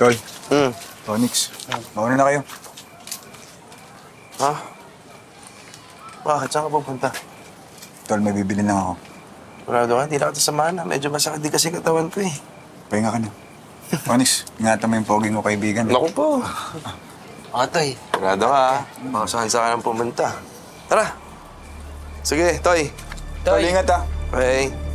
Tol, Hmm. Onyx, mauna na kayo. Ha? Bakit? Saan ka pupunta? Tol, may bibili lang ako. Sigurado ka, hindi na kita samahan na. Medyo masakit din kasi katawan ko eh. Pahinga ka na. Onyx, ingatan mo yung poging mo kaibigan. Naku po. Atay. Sigurado ka ha. Baka saan sa kanang pumunta. Tara. Sige, Toy. Tol, ingat ah. Okay.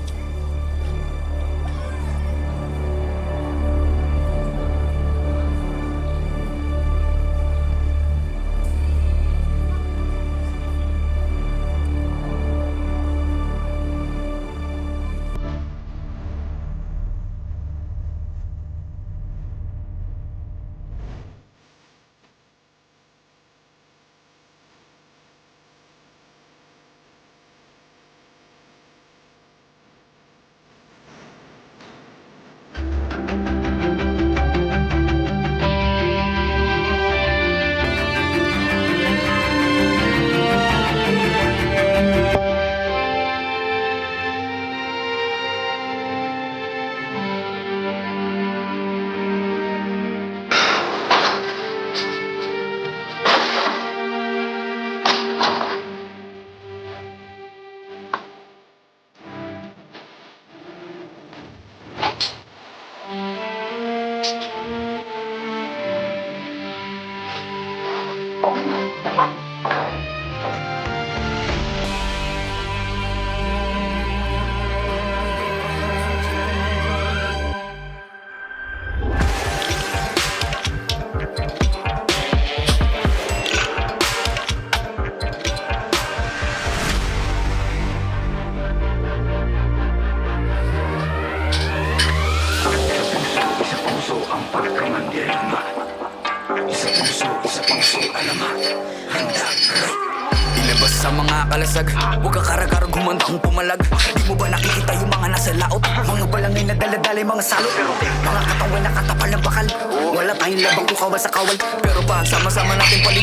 Ilabas sa mga kalasag. Huwag kang karagarag humanda kung pumalag. Di mo ba nakikita yung mga nasa laot? Mga balangay na daladala mga salot. Mga katawan na katapal ng bakal. Wala tayong labang kung kawal sa kawal. Pero pag sama-sama natin palibutan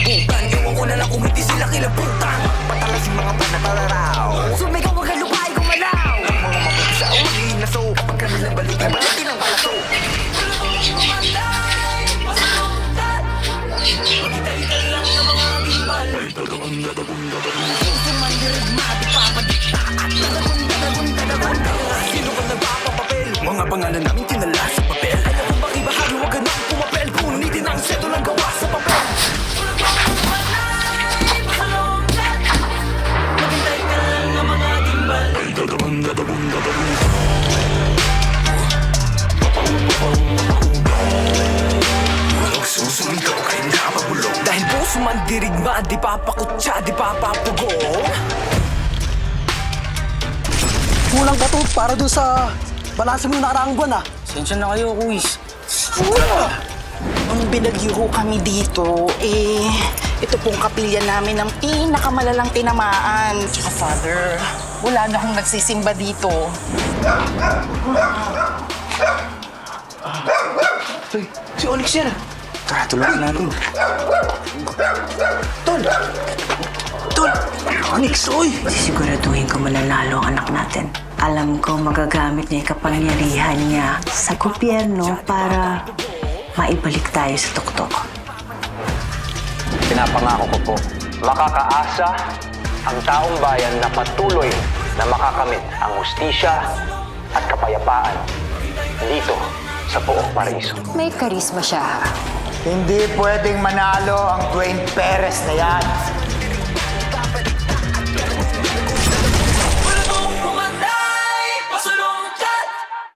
Mga pangalan namin tinala Dahil puso man dirigma Di papakutsa, di papapugo Kulang ba to para doon sa balanse mo nakaraang buwan ah? Sensya na kayo, Kuis Nung binagyo kami dito, eh, ito pong kapilya namin ang pinakamalalang tinamaan. Tsaka father, wala na akong nagsisimba dito. Si Onyx yan. Tara, tulungan natin. Tol! Tol! Onyx, oy! Sisiguraduhin ko mananalo ang anak natin. Alam ko magagamit niya yung kapangyarihan niya sa gobyerno para maibalik tayo sa tuktok. Pinapangako ko po, makakaasa ang taong bayan na patuloy na makakamit ang hustisya at kapayapaan dito sa buong paraiso. May karisma siya. Hindi pwedeng manalo ang Dwayne Perez na yan.